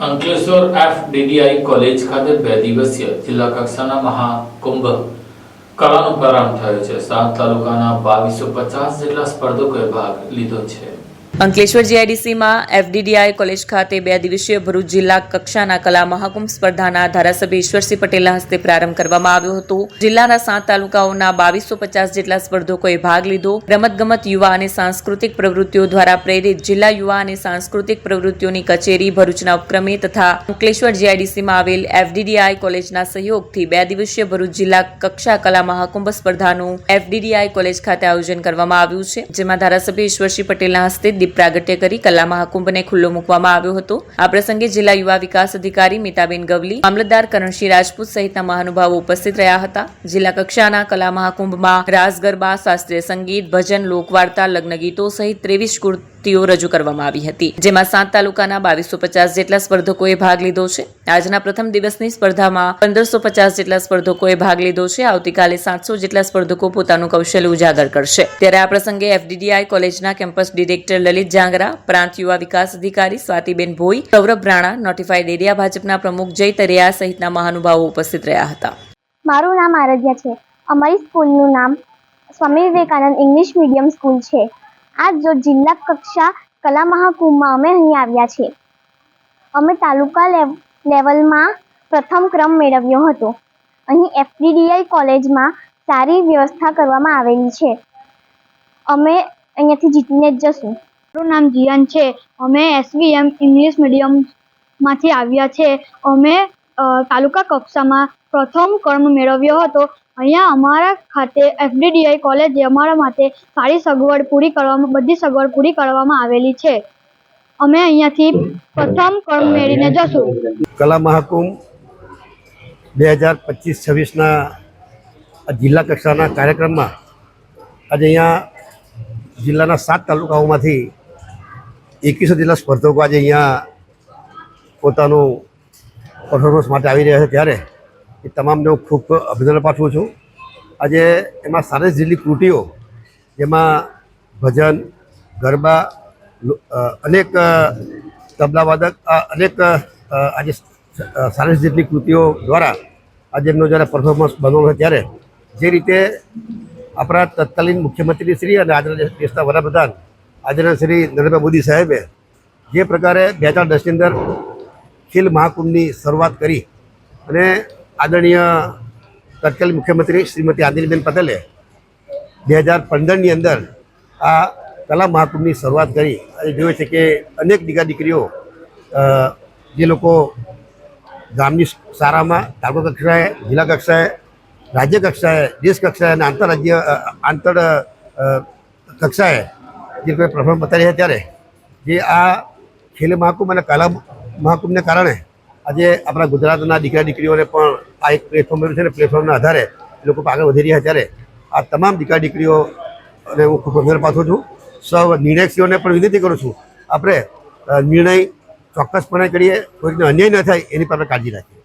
Ankleshwar FDDI college ખાતે બે દિવસીય જિલ્લા કક્ષાના મહાકુંભ કલાનો પ્રારંભ થયો છે. સાત તાલુકાના બાવીસો પચાસ જેટલા સ્પર્ધકોએ ભાગ લીધો છે. અંકલેશ્વર જીઆઈડીસીમાં એફડીડીઆઈ કોલેજ ખાતે બે દિવસીય ભરૂચ જિલ્લા કક્ષાના કલા મહાકુંભ સ્પર્ધાના ધારાસભ્ય ઈશ્વરસિંહ પટેલના હસ્તે પ્રારંભ કરવામાં આવ્યો હતો. જિલ્લાના સાત તાલુકાઓના બાવીસો પચાસ જેટલા સ્પર્ધકોએ ભાગ લીધો. રમતગમત, યુવા અને સાંસ્કૃતિક પ્રવૃત્તિઓ દ્વારા પ્રેરિત જિલ્લા યુવા અને સાંસ્કૃતિક પ્રવૃત્તિઓની કચેરી, ભરૂચના ઉપક્રમે તથા અંકલેશ્વર જીઆઈડીસીમાં આવેલ એફડીડીઆઈ કોલેજના સહયોગથી બે દિવસીય ભરૂચ જિલ્લા કક્ષા કલા મહાકુંભ સ્પર્ધાનું એફડીડીઆઈ કોલેજ ખાતે આયોજન કરવામાં આવ્યું છે. જેમાં ધારાસભ્ય ઈશ્વરસિંહ પટેલના હસ્તે દીપ પ્રાગટ્ય કરી કલા મહાકુંભને ખુલ્લો મૂકવામાં આવ્યો હતો. આ પ્રસંગે જિલ્લા યુવા વિકાસ અધિકારી મીતાબેન ગવલી, મામલતદાર કરણસિંહ રાજપૂત સહિતના મહાનુભાવો ઉપસ્થિત રહ્યા હતા. જિલ્લા કક્ષાના કલા મહાકુંભમાં રાસ ગરબા, શાસ્ત્રીય સંગીત, ભજન, લોકવાર્તા લગ્ન ગીતો સહિત ત્રેવીસ કૃતિઓ રજૂ કરવામાં આવી હતી, જેમાં સાત તાલુકાના બાવીસો પચાસ જેટલા સ્પર્ધકોએ ભાગ લીધો છે. આજના પ્રથમ દિવસની સ્પર્ધામાં પંદરસો પચાસ જેટલા સ્પર્ધકોએ ભાગ લીધો છે. આવતીકાલે સાતસો જેટલા સ્પર્ધકો પોતાનું કૌશલ્ય ઉજાગર કરશે. ત્યારે આ પ્રસંગે એફડીડીઆઈ કોલેજના કેમ્પસ ડિરેક્ટર લલિત જાંગરા, પ્રાંત યુવા વિકાસ અધિકારી સ્વાતિબેન ભોઈ, સૌરભ રાણા, નોટિફાઈડ એરિયા ભાજપના પ્રમુખ જય તરિયા સહિતના મહાનુભાવો ઉપસ્થિત રહ્યા હતા. મારું નામ આરાધ્યા છે. અમારી સ્કૂલનું નામ Swami Vivekananda English medium school છે. આજ જો જિલ્લા કક્ષા કલા મહાકુંભમાં અમે અહીં આવ્યા છે અમે તાલુકા લેવ, લેવલમાં પ્રથમ ક્રમ મેળવ્યો હતો. અહીં એફડીડીઆઈ કોલેજમાં સારી વ્યવસ્થા કરવામાં આવેલી છે. અમે અહીંયાથી જીતીને જ જશું. મારું નામ જીયાન છે. અમે એસવીએમ ઇંગ્લિશ મીડિયમમાંથી આવ્યા છે. અમે તાલુકા કક્ષામાં પ્રથમ ક્રમ મેળવ્યો હતો. અહીંયા અમારા ખાતે એફડીડીઆઈ કોલેજે અમારા માટે સારી સગવડ પૂરી કરવામાં, બધી સગવડ પૂરી કરવામાં આવેલી છે. અમે અહીંયાથી પ્રથમ કર્મ મેળવીને જશું. કલા મહાકુંભ બે હજાર પચીસ છવ્વીસના જિલ્લા કક્ષાના કાર્યક્રમમાં આજે અહીંયા જિલ્લાના સાત તાલુકાઓમાંથી એકવીસો જેટલા સ્પર્ધકો આજે અહીંયા પોતાનું પરફોર્મન્સ માટે આવી રહ્યા છે ત્યારે એ તમામને હું ખૂબ અભિનંદન પાઠવું છું. આજે એમાં સારી જેટલી કૃતિઓ, જેમાં ભજન, ગરબા અનેક તબલાવાદક અનેક આજે સારી જેટલી કૃતિઓ દ્વારા આજે એમનો જ્યારે પરફોર્મન્સ બનવાનો ત્યારે જે રીતે આપણા તત્કાલીન મુખ્યમંત્રી શ્રી અને આજના દેશના વડાપ્રધાન આજના શ્રી નરેન્દ્ર મોદી સાહેબે જે પ્રકારે બે હજાર દસની અંદર ખેલ મહાકુંભની શરૂઆત કરી અને આદરણીય તત્કાલીન મુખ્યમંત્રી શ્રીમતી આદિનીબેન પટેલે બે હજાર પંદરની અંદર આ કલા મહાકુંભની શરૂઆત કરી. અને જોયું છે કે અનેક દીકરા દીકરીઓ જે લોકો ગામની શાળામાં તાલુકા કક્ષાએ, જિલ્લા કક્ષાએ, રાજ્ય કક્ષાએ, દેશ કક્ષાએ અને આંતરરાજ્ય આંતર કક્ષાએ જે કોઈ પરફોર્મન્સ બતાવી છે ત્યારે જે આ ખેલ મહાકુંભ અને કલા મહાકુંભને કારણે આજે આપણા ગુજરાતના દીકરા દીકરીઓને પણ આ એક પ્લેટફોર્મ છે ને પ્લેટફોર્મના આધારે એ લોકો આગળ વધી રહ્યા ત્યારે આ તમામ દીકરા દીકરીઓ અને હું ખૂબ અભિનંદન પાછો છું. સૌ નિર્ણયક્ષીઓને પણ વિનંતી કરું છું. આપણે નિર્ણય ચોક્કસપણે કરીએ, કોઈકને અન્યાય ન થાય એની પર કાળજી રાખીએ.